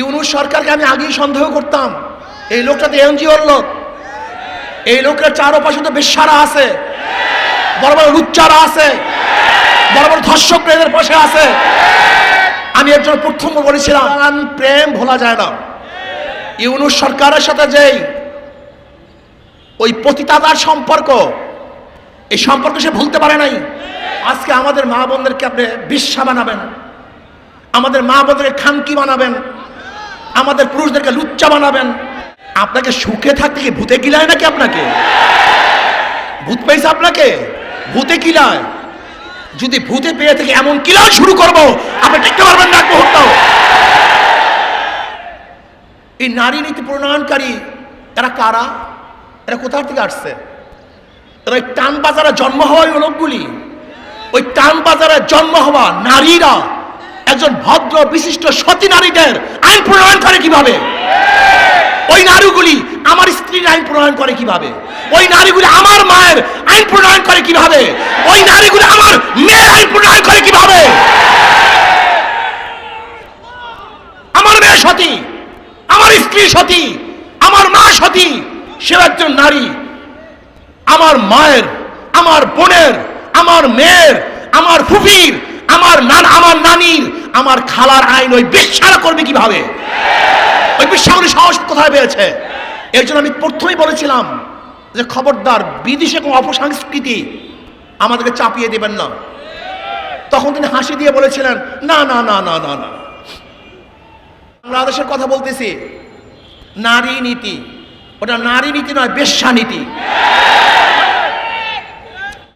ইউনুস সরকারকে আমি আগেই সন্দেহ করতাম। এই লোকটা তো এনজিওর লোক। এই লোকের চারপাশে তো বেশ্যারা আছে। বড় বড় লুচ্চারা আছে। বড় বড় ধর্ষক এদের পাশে আছে। আমি একজন প্রথম বলেছিলাম প্রেম ভোলা যায় না। ইউনুস সরকারের সাথে যেই ওই পতিতাদার সম্পর্ক, এই সম্পর্ক সে ভুলতে পারে নাই। আজকে আমাদের মা বোনদেরকে আপনি বিশ্বা বানাবেন। আমাদের মা বোনদেরকে খানকি বানাবেন। আমাদের পুরুষদেরকে লুচ্চা বানাবেন। আপনাকে সুখে থাকতে কি ভূতে গিলায় নাকি আপনাকে? ভূত পেয়েছে আপনাকে? ভূতে কিলায় যদি ভূতে পেয়ে থেকে এমন কিলায় শুরু করব, আপনি দেখতে পারবেন না এক মুহূর্তও। এই নারী নীতি প্রণয়নকারী, এরা কারা? এরা কোথার থেকে আসছে? এরা ওই টান বাজারে জন্ম হওয়া ওই লোকগুলি। ওই টান বাজারে জন্ম হওয়া নারীরা। একজন ভদ্র, বিশিষ্ট, সতী নারীদের আইন প্রণয়ন করে কীভাবে? ওই নারীগুলি আমার স্ত্রীর আইন প্রণয়ন করে কীভাবে? ওই নারীগুলি আমার মায়ের আইন প্রণয়ন করে কীভাবে? ওই নারীগুলি আমার মেয়ের আইন প্রণয়ন করে কীভাবে? আমার মেয়ে সতী, আমার স্ত্রী সতী, আমার মা সতী, সে একজন নারী। আমার মায়ের, আমার বোনের, আমার মেয়ের, আমার ফুফির, আমার নান আমার নানির আমার খালার আইন ওই বিশ্বাস করবে কীভাবে? ওই বিশ্বাসগুলি সাহস কোথায় পেয়েছে? এর জন্য আমি প্রথমেই বলেছিলাম যে খবরদার, বিদেশে কোনো অপসংস্কৃতি আমাদেরকে চাপিয়ে দেবেন না। তখন তিনি হাসি দিয়ে বলেছিলেন, না না না না না না। বাংলাদেশের কথা বলতেছি, নারী নীতি। ওটা নারী নীতি নয়, বেশ্যা নীতি।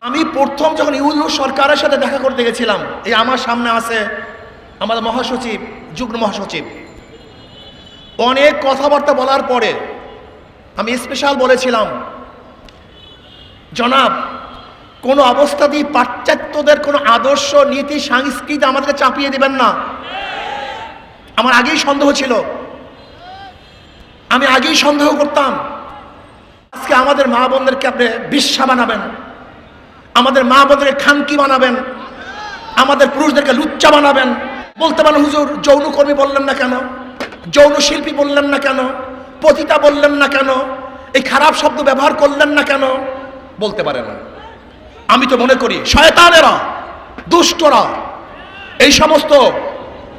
আমি প্রথম যখন ইউনু সরকারের সাথে দেখা করতে গেছিলাম, এই আমার সামনে আছে আমাদের মহাসচিব, যুগ্ম মহাসচিব। অনেক কথাবার্তা বলার পরে আমি স্পেশাল বলেছিলাম, জনাব, কোনো অবস্থাতেই পাশ্চাত্যদের কোনো আদর্শ, নীতি, সংস্কৃতি আমাদেরকে চাপিয়ে দেবেন না। আমার আগেই সন্দেহ ছিল। আমি আগেই সন্দেহ করতাম, আজকে আমাদের মা বোনদেরকে আপনি বিশ্বা বানাবেন, আমাদের মা বোনদেরকে খানকি বানাবেন, আমাদের পুরুষদেরকে লুচ্চা বানাবেন বলতে পারেন হুজুর, যৌনকর্মী বললেন না কেন? যৌন শিল্পী বললেন না কেন? পতিতা বললেন না কেন? এই খারাপ শব্দ ব্যবহার করলেন না কেন? বলতে পারেন আমি তো মনে করি, শয়তানেরা, দুষ্টরা, এই সমস্ত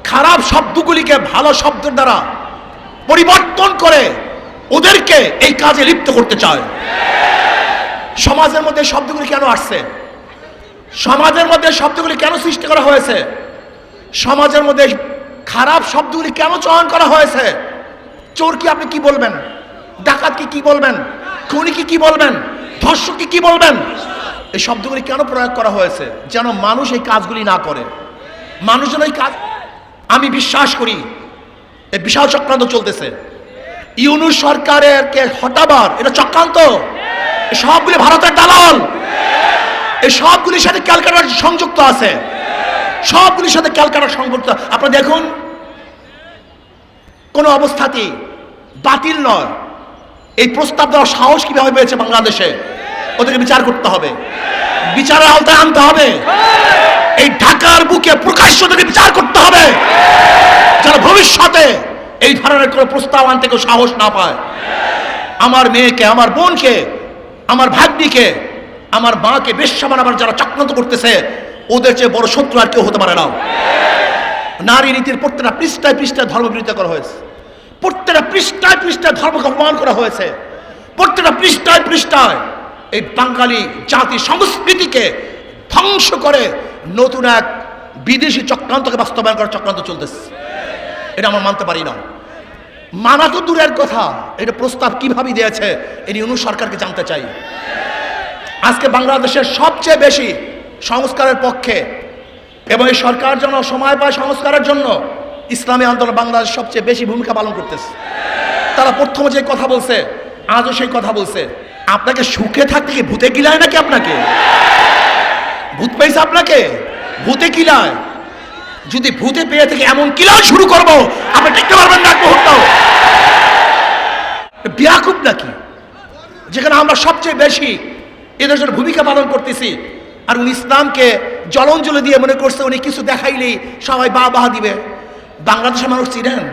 খারাপ শব্দগুলিকে ভালো শব্দের দ্বারা পরিবর্তন করে ওদেরকে এই কাজে লিপ্ত করতে চায়। সমাজের মধ্যে শব্দগুলি কেন আসছে? সমাজের মধ্যে শব্দগুলি কেন সৃষ্টি করা হয়েছে? সমাজের মধ্যে খারাপ শব্দগুলি কেন চয়ন করা হয়েছে? চোর কি আপনি কি বলবেন? ডাকাত কি বলবেন? খুনি কি কি বলবেন? ধর্ষক কি কি বলবেন? এই শব্দগুলি কেন প্রয়োগ করা হয়েছে? যেন মানুষ এই কাজগুলি না করে। মানুষ যেন এই কাজ আমি বিশ্বাস করি, এই বিশাল চক্রান্ত চলতেছে। ইউনুস সরকারের কে হটাবার, এটা চক্রান্ত। সবগুলি ভারতের দালাল। এই সবগুলির সাথে ক্যালকাটার সংযুক্ত আছে। সবগুলির সাথে ক্যালকাটার সংযুক্ত। আপনারা দেখুন, কোনো অবস্থাতেই বাতিল নয়। এই প্রস্তাব দেওয়ার সাহস কীভাবে পেয়েছে বাংলাদেশে, ওদেরকে বিচার করতে হবে। বিচারের আওতায় আনতে হবে। এই ঢাকার বুকে প্রকাশ্য থেকে বিচার করতে হবে। যেন ভবিষ্যতে এই ধরনের কোনো প্রস্তাব আনতে কেউ সাহস না পায়। আমার মেয়েকে, আমার বোনকে, আমার ভাগ্নিকে, আমার মাকে বেশ্যা বানাবার যারা চক্রান্ত করতেছে ওদের চেয়ে বড় শত্রু আর কেউ হতে পারে না। নারী নীতির প্রত্যেকটা পৃষ্ঠায় পৃষ্ঠায় ধর্ম বিরোধিতা করা হয়েছে। প্রত্যেকটা পৃষ্ঠায় পৃষ্ঠায় ধর্মকে অপমান করা হয়েছে। প্রত্যেকটা পৃষ্ঠায় পৃষ্ঠায় এই বাঙালি জাতি সংস্কৃতিকে ধ্বংস করে নতুন এক বিদেশি চক্রান্তকে বাস্তবায়ন করার চক্রান্ত চলতেছে। এটা আমরা মানতে পারি না। মানা তো দূরের কথা। এটা প্রস্তাব কীভাবে দিয়েছে এটি অনু সরকারকে জানতে চাই। আজকে বাংলাদেশের সবচেয়ে বেশি সংস্কারের পক্ষে এবং এই সরকার যেন সময় পায় সংস্কারের জন্য, ইসলামী আন্দোলন বাংলাদেশ সবচেয়ে বেশি ভূমিকা পালন করতেছে। তারা প্রথমে যে কথা বলছে, আজও সেই কথা বলছে, আপনাকে সুখে থাকতে কি ভূতে গিলায় নাকি আপনাকে? ভূত পেয়েছে আপনাকে? ভূতে কিলায় যদি ভূতে পেয়ে থেকে এমন কিলায় শুরু করব, আপনি দেখতে পারবেন না এক মুহূর্তও। বিয়াকুব নাকি? যেখানে আমরা সবচেয়ে বেশি জন্য ভূমিকা পালন করতেছি আর উনি ইসলামকে জলঞ্জলি দিয়ে মনে করছে উনি কিছু দেখাইলেই সবাই বা বাহা দিবে। বাংলাদেশের মানুষ চিনেন?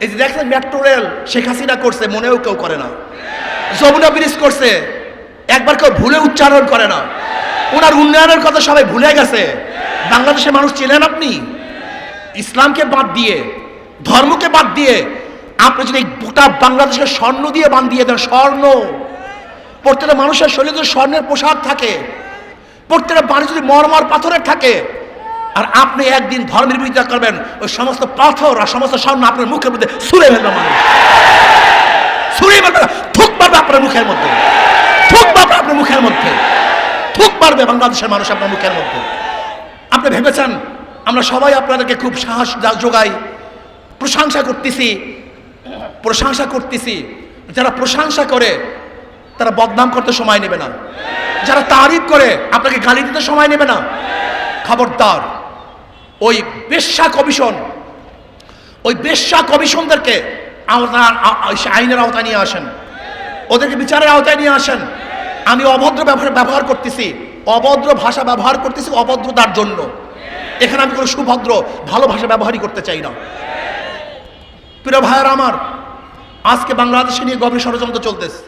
এই যে দেখছেন মেট্রো রেল, শেখ হাসিনা করছে, মনেও কেউ করে না। যমুনা ব্রিজ করছে, একবার কেউ ভুলে উচ্চারণ করে না। ওনার উন্নয়নের কথা সবাই ভুলে গেছে। বাংলাদেশের মানুষ ছিলেন আপনি? ইসলামকে বাদ দিয়ে, ধর্মকে বাদ দিয়ে, আপনি যদি গোটা বাংলাদেশকে স্বর্ণ দিয়ে বান দিয়ে দেন, স্বর্ণ। প্রত্যেকটা মানুষের শরীরে যদি স্বর্ণের পোশাক থাকে প্রত্যেকটা বাড়ি যদি মরমর পাথরের থাকে, আর আপনি একদিন ধর্মের বিরোধিতা করবেন, ওই সমস্ত পাথর আর সমস্ত স্বর্ণ আপনার মুখের মধ্যে ছুঁড়ে ফেলবে মানুষ। ছুঁড়ে ফেলবে, থুক পারবে আপনার মুখের মধ্যে। থুক পারবে আপনার মুখের মধ্যে। থুক পারবে বাংলাদেশের মানুষ আপনার মুখের মধ্যে। আপনি ভেবেছেন, আমরা সবাই আপনাদেরকে খুব সাহস যোগাই। প্রশংসা করতেছি প্রশংসা করতেছি। যারা প্রশংসা করে তারা বদনাম করতে সময় নেবে না। যারা তারিফ করে, আপনাকে গালি দিতে সময় নেবে না। খবরদার, ওই বেশ্যা কমিশন ওই বেশ্যা কমিশনদেরকে আইনের আওতায় নিয়ে আসেন। ওদেরকে বিচারের আওতায় নিয়ে আসেন। আমি অভদ্র ব্যবহার ব্যবহার করতেছি। অভদ্র ভাষা ব্যবহার করতেছি অভদ্রতার জন্য। এখানে আমি কোনো সুভদ্র, ভালো ভাষা ব্যবহারই করতে চাই না। প্রিয় ভাইয়ার আমার, আজকে বাংলাদেশে নিয়ে গভীর ষড়যন্ত্র চলতেছে।